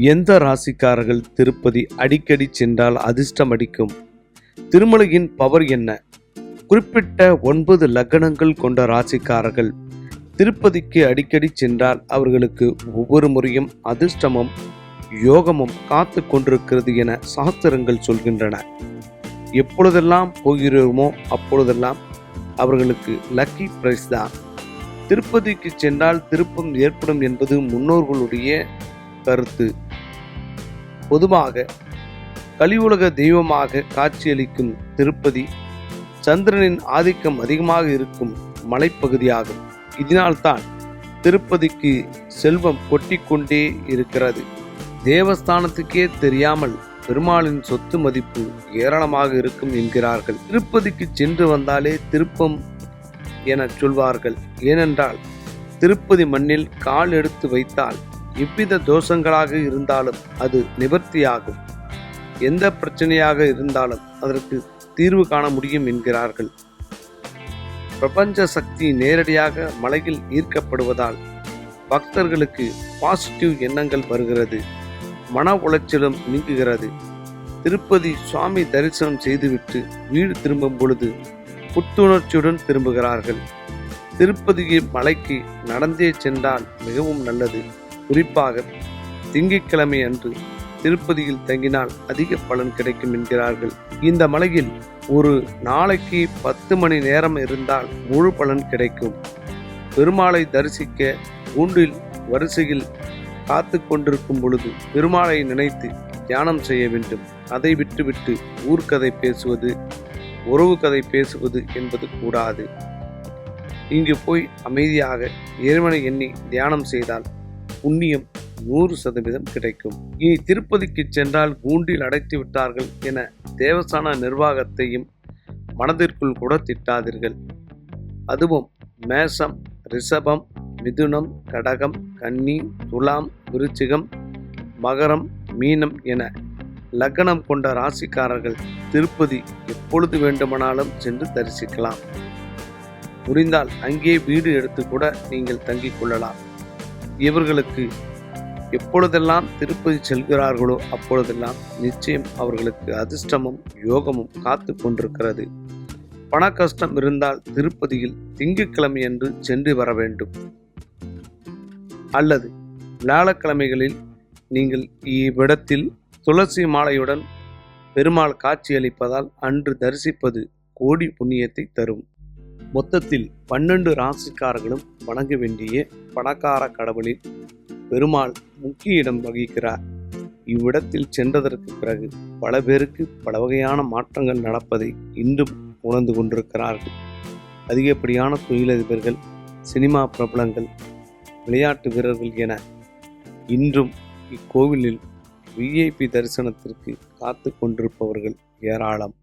எந்த ராசிக்காரர்கள் திருப்பதி அடிக்கடி சென்றால் அதிர்ஷ்டம் அடிக்கும்? திருமலையின் பவர் என்ன? குறிப்பிட்ட ஒன்பது லக்னங்கள் கொண்ட ராசிக்காரர்கள் திருப்பதிக்கு அடிக்கடி சென்றால் அவர்களுக்கு ஒவ்வொரு முறையும் அதிர்ஷ்டமும் யோகமும் காத்து கொண்டிருக்கிறது என சாஸ்திரங்கள் சொல்கின்றன. எப்பொழுதெல்லாம் போகிறோமோ அப்பொழுதெல்லாம் அவர்களுக்கு லக்கி பிரைஸ் தான். திருப்பதிக்கு சென்றால் திருப்பம் ஏற்படும் என்பது முன்னோர்களுடைய கருத்து. பொதுவாக கலியுலக தெய்வமாக காட்சியளிக்கும் திருப்பதி சந்திரனின் ஆதிக்கம் அதிகமாக இருக்கும் மலைப்பகுதியாகும். இதனால்தான் திருப்பதிக்கு செல்வம் கொட்டிக்கொண்டே இருக்கிறது. தேவஸ்தானத்துக்கே தெரியாமல் பெருமாளின் சொத்து மதிப்பு ஏராளமாக இருக்கும் என்கிறார்கள். திருப்பதிக்கு சென்று வந்தாலே திருப்பம் என சொல்வார்கள். ஏனென்றால் திருப்பதி மண்ணில் கால் எடுத்து வைத்தால் எவ்வித தோஷங்களாக இருந்தாலும் அது நிவர்த்தியாகும். எந்த பிரச்சனையாக இருந்தாலும் அதற்கு தீர்வு காண முடியும் என்கிறார்கள். பிரபஞ்ச சக்தி நேரடியாக மலையில் ஈர்க்கப்படுவதால் பக்தர்களுக்கு பாசிட்டிவ் எண்ணங்கள் வருகிறது. மன உளைச்சலும் நீங்குகிறது. திருப்பதி சுவாமி தரிசனம் செய்துவிட்டு வீடு திரும்பும் பொழுது புத்துணர்ச்சியுடன் திரும்புகிறார்கள். திருப்பதியின் மலைக்கு நடந்தே சென்றால் மிகவும் நல்லது. குறிப்பாக திங்கட்கிழமை அன்று திருப்பதியில் தங்கினால் அதிக பலன் கிடைக்கும் என்கிறார்கள். இந்த மலையில் ஒரு நாளைக்கு பத்து மணி நேரம் இருந்தால் முழு பலன் கிடைக்கும். பெருமாளை தரிசிக்க கூண்டில் வரிசையில் காத்து கொண்டிருக்கும் பொழுது பெருமாளை நினைத்து தியானம் செய்ய வேண்டும். அதை விட்டுவிட்டு ஊர்க்கதை பேசுவது உறவு கதை பேசுவது என்பது கூடாது. இங்கு போய் அமைதியாக இறைவனை எண்ணி தியானம் செய்தால் புண்ணியம் நூறு சதவீதம் கிடைக்கும். இனி திருப்பதிக்கு சென்றால் கூண்டில் அடைத்து விட்டார்கள் என தேவஸ்தான நிர்வாகத்தையும் மனதிற்குள் கூட திட்டாதீர்கள். அதுவும் மேஷம் ரிஷபம் மிதுனம் கடகம் கன்னி துலாம் விருச்சிகம் மகரம் மீனம் என லக்னம் கொண்ட ராசிக்காரர்கள் திருப்பதி எப்பொழுது வேண்டுமானாலும் சென்று தரிசிக்கலாம். முடிந்தால் அங்கே வீடு எடுத்து கூட நீங்கள் தங்கிக் கொள்ளலாம். இவர்களுக்கு எப்பொழுதெல்லாம் திருப்பதி செல்கிறார்களோ அப்பொழுதெல்லாம் நிச்சயம் அவர்களுக்கு அதிர்ஷ்டமும் யோகமும் காத்து கொண்டிருக்கிறது. பண கஷ்டம் இருந்தால் திருப்பதியில் திங்கட்கிழமை என்று சென்று வர வேண்டும். அல்லது வியாழக்கிழமைகளில் நீங்கள் இவ்விடத்தில் துளசி மாலையுடன் பெருமாள் காட்சியளிப்பதால் அன்று தரிசிப்பது கோடி புண்ணியத்தை தரும். மொத்தத்தில் பன்னெண்டு ராசிக்காரர்களும் வணங்க வேண்டிய பணக்கார கடவுளில் பெருமாள் முக்கிய இடம் வகிக்கிறார். இவ்விடத்தில் சென்றதற்கு பிறகு பல பேருக்கு பல வகையான மாற்றங்கள் நடப்பதை இன்றும் உணர்ந்து கொண்டிருக்கிறார்கள். அதிகப்படியான தொழிலதிபர்கள் சினிமா பிரபலங்கள் விளையாட்டு வீரர்கள் என இன்றும் இக்கோவிலில் விஐபி தரிசனத்திற்கு காத்து கொண்டிருப்பவர்கள் ஏராளம்.